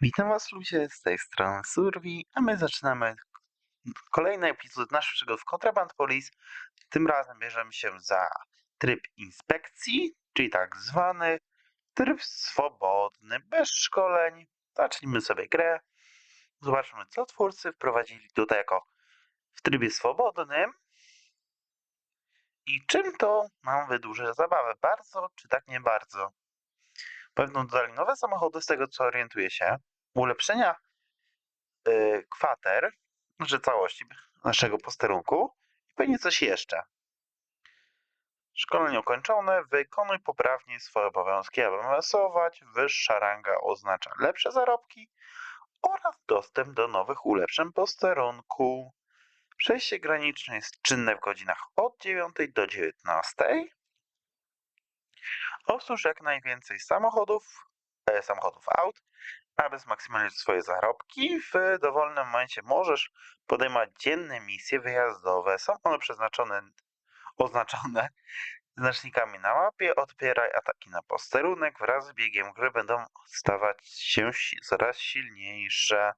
Witam Was ludzie, z tej strony Survi, a my zaczynamy kolejny epizod naszych przygód w Contraband Police. Tym razem bierzemy się za tryb inspekcji, czyli tak zwany tryb swobodny, bez szkoleń. Zacznijmy sobie grę. Zobaczmy, co twórcy wprowadzili tutaj jako w trybie swobodnym. I czym to nam wydłuży zabawę? Bardzo czy tak nie bardzo? Pewno dodali nowe samochody, z tego co orientuję się. Ulepszenia y, kwater, znaczy całości naszego posterunku i pewnie coś jeszcze. Szkolenie ukończone. Wykonuj poprawnie swoje obowiązki, aby awansować. Wyższa ranga oznacza lepsze zarobki oraz dostęp do nowych ulepszeń posterunku. Przejście graniczne jest czynne w godzinach od 9 do 19. Obsłuż jak najwięcej samochodów, e, samochodów aut, aby zmaksymalizować swoje zarobki. W dowolnym momencie możesz podejmować dzienne misje wyjazdowe. Są one przeznaczone, oznaczone znacznikami na mapie. Odpieraj ataki na posterunek. Wraz z biegiem gry będą stawać się si- coraz silniejsze.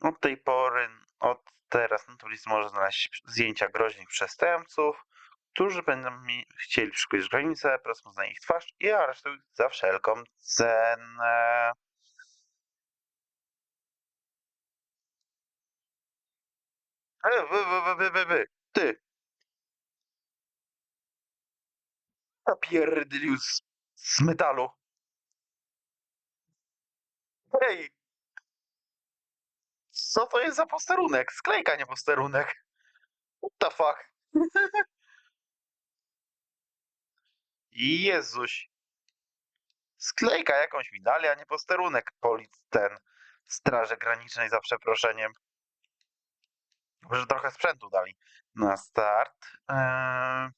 Od tej pory, od teraz na turyzm może znaleźć zdjęcia groźnych przestępców, którzy będą mi chcieli przeszkodzić granicę, rozpoznaj ich twarz i aresztuj za wszelką cenę. Ale wy, wy, wy, wy, wy, wy, ty. Napierdylił z, z metalu. Hej! Co to jest za posterunek? Sklejka, nie posterunek. What the fuck? Jezuś. Sklejka jakąś mi dali, a nie posterunek polic ten. Straży Granicznej za przeproszeniem. Może trochę sprzętu dali na start. Eee...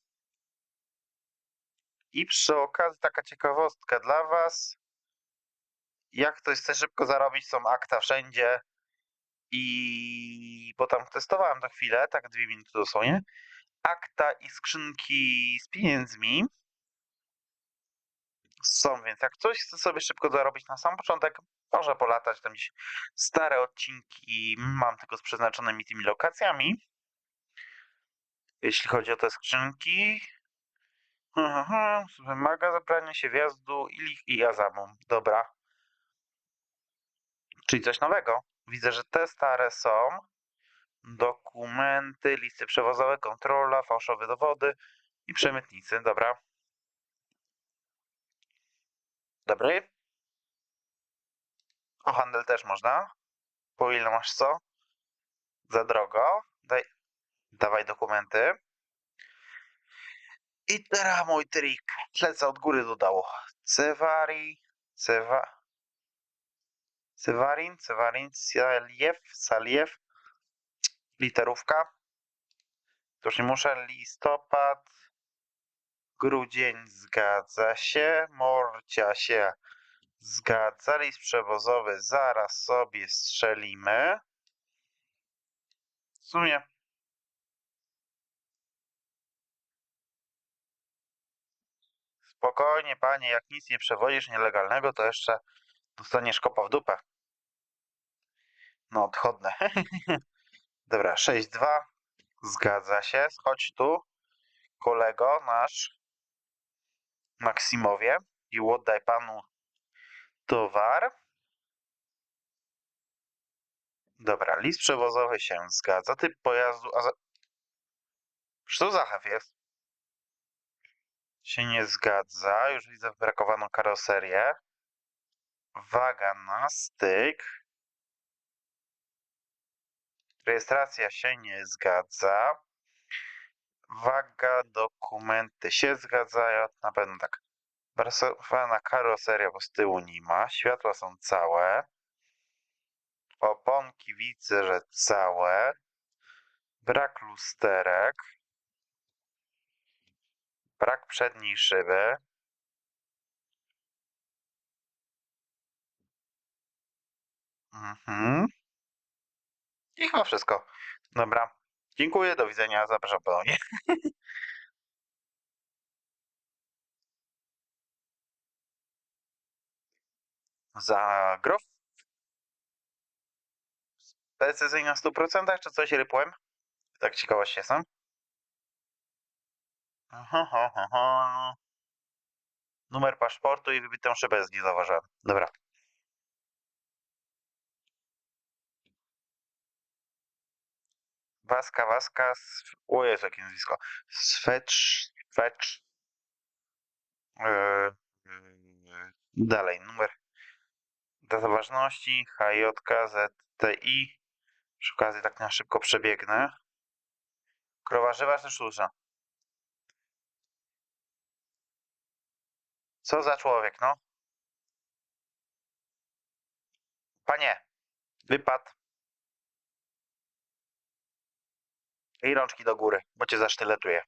I przy okazji taka ciekawostka dla Was. Jak ktoś chce szybko zarobić, są akta wszędzie. I bo tam testowałem to chwilę, tak dwie minuty dosłownie. Akta i skrzynki z pieniędzmi są, więc jak ktoś chce sobie szybko zarobić na sam początek, może polatać tam gdzieś stare odcinki, mam tylko z przeznaczonymi tymi lokacjami. Jeśli chodzi o te skrzynki, Mhm, wymaga zabrania się wjazdu i, i Azamu. Dobra. Czyli coś nowego. Widzę, że te stare są. Dokumenty, listy przewozowe, kontrola, fałszowe dowody i przemytnicy. Dobra. Dobry. O handel też można. Po ile masz co? Za drogo. Daj, dawaj dokumenty. I teraz mój trik. Lecę od góry do dołu. Cevari, Cewa... Cewarin, Cewarin, Saliew, Saliew. Literówka. To już nie muszę. Listopad. Grudzień zgadza się. Morcia się zgadza. List przewozowy zaraz sobie strzelimy. W sumie Spokojnie, panie, jak nic nie przewozisz nielegalnego, to jeszcze dostaniesz kopa w dupę. No, odchodne. Dobra, 6-2. Zgadza się. Chodź tu, kolego nasz Maksimowie i oddaj panu towar. Dobra, list przewozowy się zgadza. Typ pojazdu, a za... Co za hef jest? Się nie zgadza. Już widzę brakowaną karoserię. Waga na styk. Rejestracja się nie zgadza. Waga, dokumenty się zgadzają. Na pewno tak. Brasowana karoseria, bo z tyłu nie ma. Światła są całe. Oponki widzę, że całe. Brak lusterek. Brak przedniej szyby. Mhm. I chyba wszystko. Dobra. Dziękuję, do widzenia, zapraszam ponownie. Za grof precyzyjnie na 100%, czy coś rypłem? Tak. Aha, aha, aha. Numer paszportu i wybitą szybę nie zauważyłem. Dobra. Waska, Waska, Sw- o Jezu, jakie nazwisko. Swecz, Swecz. Yy, dalej, numer. Data ważności, HJ, ZTI. Przy okazji tak na szybko przebiegnę. Krowa żywa czy? Co za człowiek, no? Panie, wypad. I rączki do góry, bo cię zasztyletuję.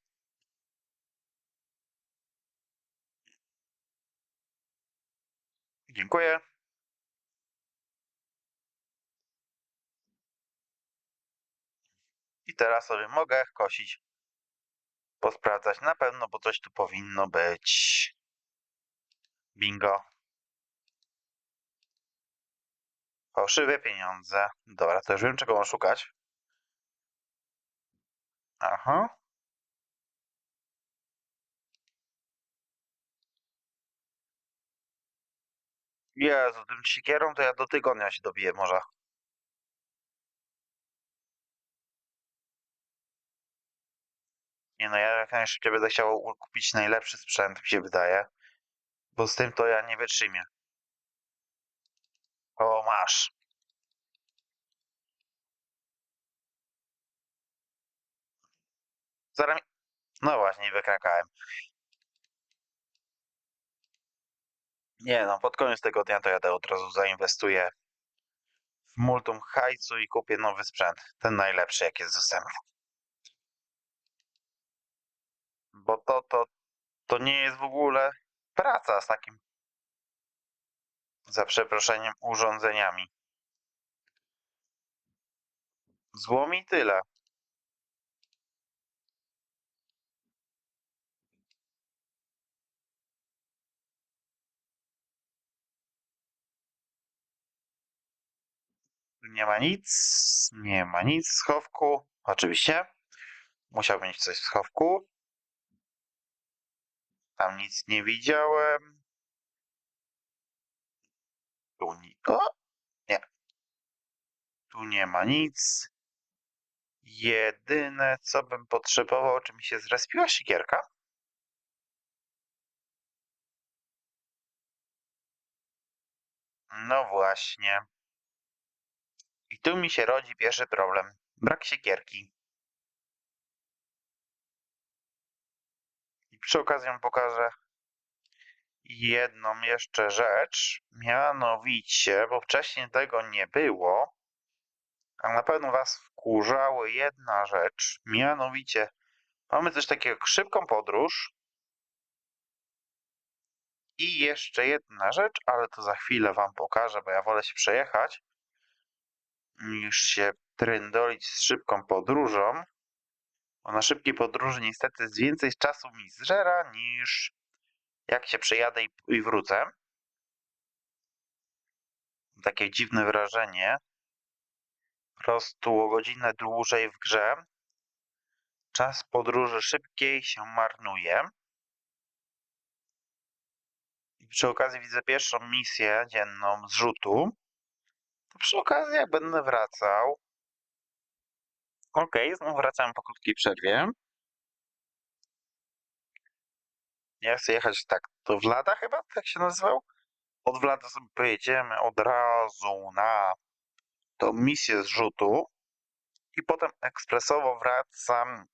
Dziękuję. I teraz sobie mogę kosić. Posprawdzać na pewno, bo coś tu powinno być. Bingo. Fałszywe pieniądze. Dobra, to już wiem, czego mam szukać. Aha. Jezu, tym siekierą to ja do tygodnia się dobiję może. Nie no, ja jak najszybciej będę chciał kupić najlepszy sprzęt, mi się wydaje. Bo z tym to ja nie wytrzymię. O, masz. No właśnie, nie wykrakałem. Nie no, pod koniec tego dnia to jadę od razu zainwestuję w multum hajsu i kupię nowy sprzęt. Ten najlepszy, jaki jest dostępny. Bo to, to, to nie jest w ogóle praca z takim, za przeproszeniem, urządzeniami. Złom i tyle. Nie ma nic, nie ma nic w schowku. Oczywiście. Musiał mieć coś w schowku. Tam nic nie widziałem. Tu ni... O! Nie. Tu nie ma nic. Jedyne, co bym potrzebował, czy mi się zrespiła sikierka? No właśnie. Tu mi się rodzi pierwszy problem. Brak siekierki. I przy okazji pokażę jedną jeszcze rzecz. Mianowicie, bo wcześniej tego nie było, a na pewno was wkurzały jedna rzecz. Mianowicie, mamy coś takiego jak szybką podróż. I jeszcze jedna rzecz, ale to za chwilę wam pokażę, bo ja wolę się przejechać niż się tryndolić z szybką podróżą. Bo na szybkiej podróży niestety z więcej czasu mi zżera niż jak się przejadę i, wrócę. Takie dziwne wrażenie. Po prostu o godzinę dłużej w grze. Czas podróży szybkiej się marnuje. I przy okazji widzę pierwszą misję dzienną zrzutu. Przy okazji jak będę wracał. Okej, znów wracałem po krótkiej przerwie. Ja chcę jechać tak do Wlada chyba, tak się nazywał? Od Wlada sobie pojedziemy od razu na tą misję zrzutu i potem ekspresowo wracam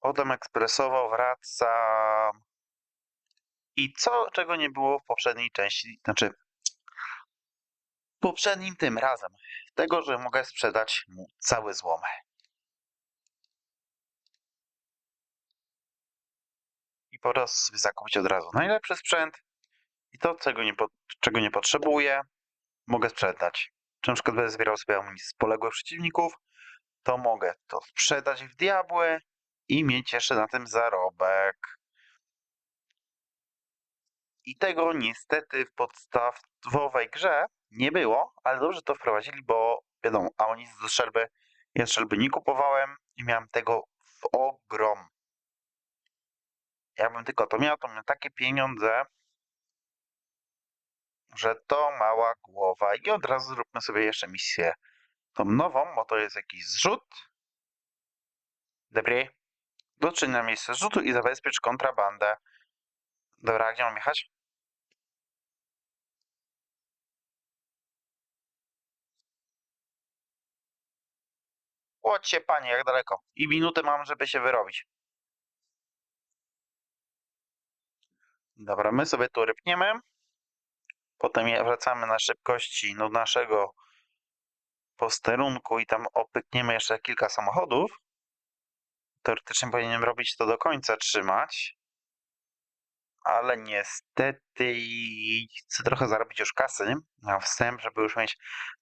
potem ekspresowo wracam i co, czego nie było w poprzedniej części, znaczy poprzednim tym razem, tego, że mogę sprzedać mu cały złom. I po sobie zakupić od razu najlepszy sprzęt i to, czego nie, czego nie potrzebuję, mogę sprzedać. Czy na przykład będę zbierał sobie amunicję z poległych przeciwników, to mogę to sprzedać w diabły i mieć jeszcze na tym zarobek. I tego niestety w podstawowej grze nie było, ale dobrze to wprowadzili, bo wiadomo, amunicji do strzelby, ja strzelby nie kupowałem i miałem tego w ogrom. Jakbym tylko to miał, to miał takie pieniądze, że to mała głowa. I od razu zróbmy sobie jeszcze misję tą nową, bo to jest jakiś zrzut. Dobry. Dotrzeć na miejsce zrzutu i zabezpiecz kontrabandę. Dobra, a gdzie mam jechać? Łocie panie, jak daleko? I minutę mam, żeby się wyrobić. Dobra, my sobie tu rypniemy. Potem wracamy na szybkości do naszego posterunku i tam opykniemy jeszcze kilka samochodów. Teoretycznie powinienem robić to do końca, trzymać. Ale niestety chcę trochę zarobić już kasy na wstęp, żeby już mieć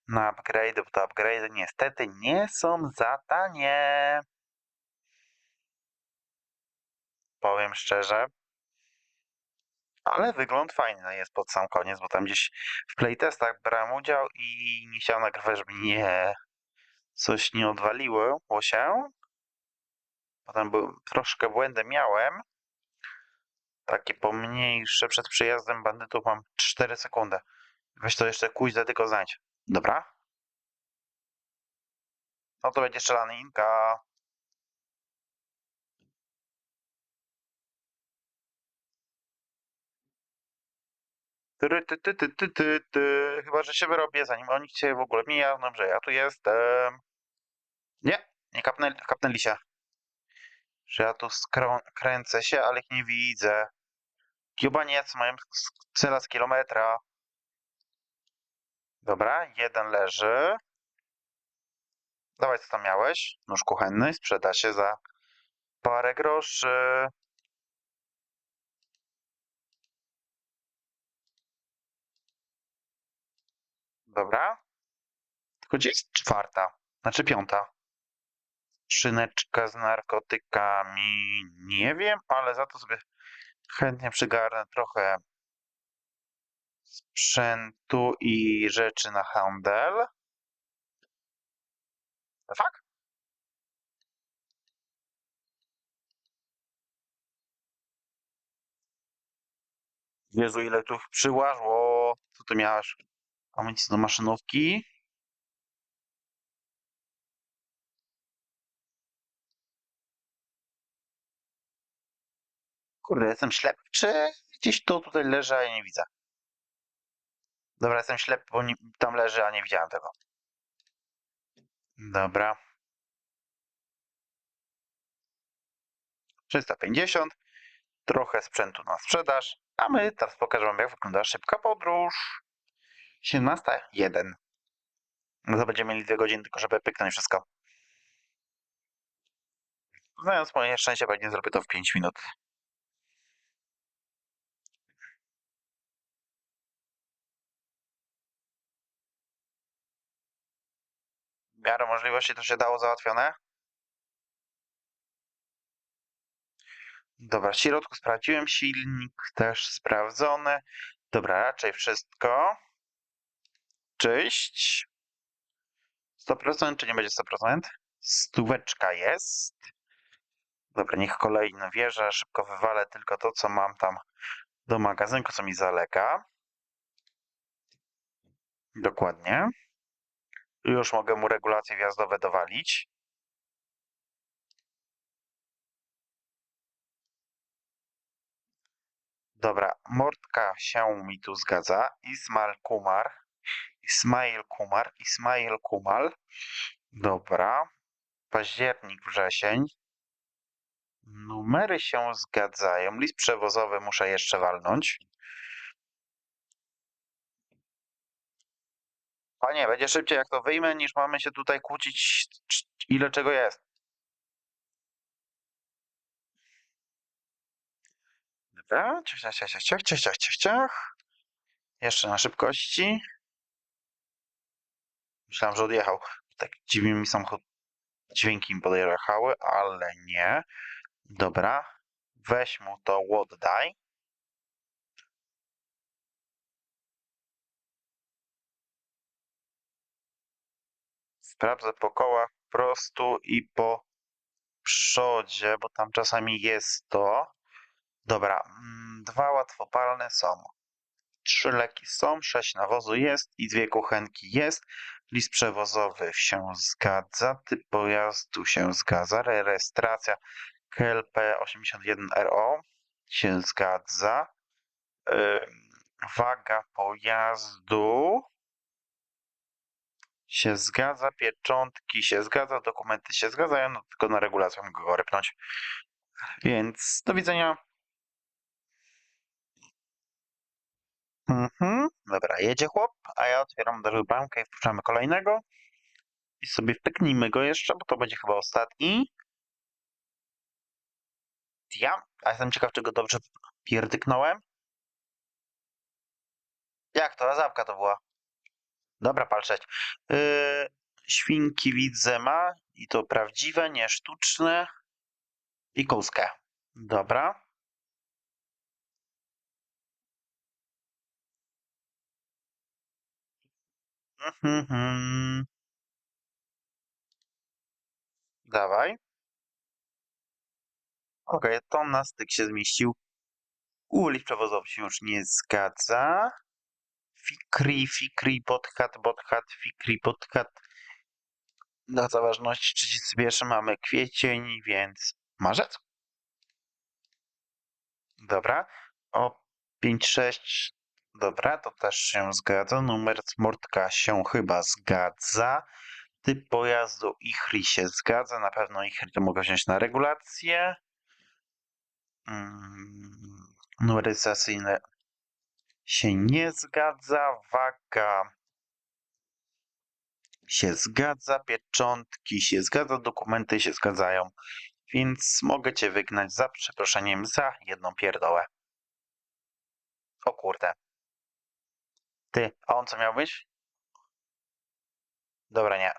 na upgrade, bo te upgrade niestety nie są za tanie. Powiem szczerze. Ale wygląd fajny jest pod sam koniec, bo tam gdzieś w playtestach brałem udział i nie chciałem nagrywać, żeby nie coś nie odwaliło się. Potem był, troszkę błędy miałem. Takie pomniejsze przed przyjazdem bandytów mam 4 sekundy. Weź to jeszcze kuźdę tylko znajdź. Dobra? No to będzie strzelaninka. Tyry, ty, ty, ty, ty, ty, ty. Chyba, że się wyrobię, zanim oni cię w ogóle mijają, że ja tu jestem. Nie, nie kapnęli, kapnęli się. Że ja tu skrą- kręcę się, ale ich nie widzę. Jubaniec mają cela z kilometra. Dobra, jeden leży. Dawaj, co tam miałeś? Nóż kuchenny, sprzeda się za parę groszy. Dobra. Tylko gdzie jest czwarta? Znaczy piąta. Szyneczka z narkotykami. Nie wiem, ale za to sobie chętnie przygarnę trochę sprzętu i rzeczy na handel. Tak? Jezu, ile tu przyłażło. Co ty miałaś? Amunicję do maszynówki. Kurde, jestem ślepy. Czy gdzieś to tutaj leży, a ja nie widzę? Dobra, jestem ślepy, bo tam leży, a nie widziałem tego. Dobra. 350. Trochę sprzętu na sprzedaż. A my teraz pokażę wam, jak wygląda szybka podróż. 17.1. No to będziemy mieli dwie godziny, tylko żeby pyknąć wszystko. Znając moje szczęście, pewnie zrobię to w 5 minut. Miarę możliwości to się dało załatwione. Dobra, w środku sprawdziłem silnik, też sprawdzony. Dobra, raczej wszystko. Cześć. 100% czy nie będzie 100%? Stóweczka jest. Dobra, niech kolejny wierzę. Szybko wywalę tylko to, co mam tam do magazynku, co mi zalega. Dokładnie. Już mogę mu regulacje wjazdowe dowalić. Dobra, Mordka się mi tu zgadza. Ismail Kumar. Ismail Kumar. Ismail Kumal. Dobra. Październik, wrzesień. Numery się zgadzają. List przewozowy muszę jeszcze walnąć. Panie, będzie szybciej jak to wyjmę, niż mamy się tutaj kłócić, ile czego jest. Dobra, ciach, ciach, ciach, ciach, ciach, ciach, ciach, ciach. Jeszcze na szybkości. Myślałem, że odjechał. Tak dziwnie mi samochód dźwięki mi podjechały, ale nie. Dobra. Weź mu to oddaj. Sprawdzę po kołach po prostu i po przodzie, bo tam czasami jest to. Dobra, mm, dwa łatwopalne są. Trzy leki są, sześć nawozu jest i dwie kuchenki jest. List przewozowy się zgadza, typ pojazdu się zgadza, rejestracja KLP81RO się zgadza. Ym, Waga pojazdu się zgadza, pieczątki się zgadza, dokumenty się zgadzają, no tylko na regulację mogę go rypnąć. Więc do widzenia. Mhm. Dobra, jedzie chłop, a ja otwieram drugą bramkę i wpuszczamy kolejnego. I sobie wpyknijmy go jeszcze, bo to będzie chyba ostatni. Ja, a jestem ciekaw, czy go dobrze pierdyknąłem. Jak to? Zapka to była. Dobra, palczeć. Yy, świnki widzę ma i to prawdziwe, nie sztuczne. I kózkę. Dobra. Mhm. Dawaj. Okej, to na styk się zmieścił. Ulic przewozowy się już nie zgadza. Fikri, fikri, podhat, podhat, fikri, podhat. Data ważności 31 mamy kwiecień, więc marzec. Dobra. O 5-6. Dobra, to też się zgadza. Numer smortka się chyba zgadza. Typ pojazdu Ichri się zgadza. Na pewno Ichri to mogę wziąć na regulację. Mm, numeryzacyjne się nie zgadza. Waga się zgadza. Pieczątki się zgadza. Dokumenty się zgadzają. Więc mogę cię wygnać za przeproszeniem za jedną pierdołę. O kurde. Ty, a on co miał być? Dobra, nie.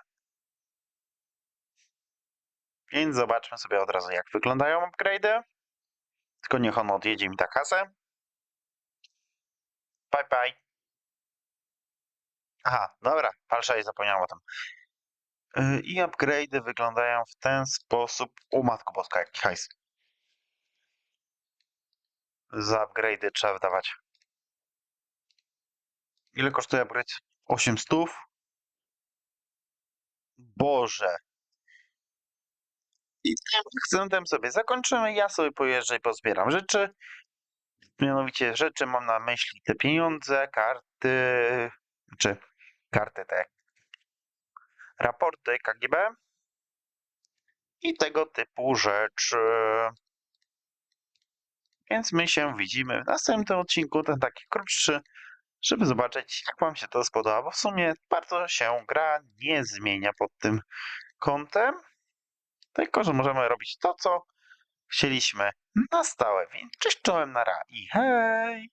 Więc zobaczmy sobie od razu, jak wyglądają upgrade'y. Tylko niech on odjedzie mi ta kasę. Bye, bye. Aha, dobra, falsza i zapomniałem o tym. Yy, I upgrade'y wyglądają w ten sposób. O matko boska, jaki hajs. Za upgrade'y trzeba wydawać. Ile kosztuje upgrade? 800? Boże. I tym akcentem sobie zakończymy. Ja sobie pojeżdżę i pozbieram rzeczy. Mianowicie rzeczy mam na myśli te pieniądze, karty, czy karty te raporty KGB i tego typu rzeczy. Więc my się widzimy w następnym odcinku, ten taki krótszy, żeby zobaczyć, jak Wam się to spodoba, bo w sumie bardzo się gra nie zmienia pod tym kątem, tylko że możemy robić to, co chcieliśmy na stałe. Więc cześć, czołem, nara i hej!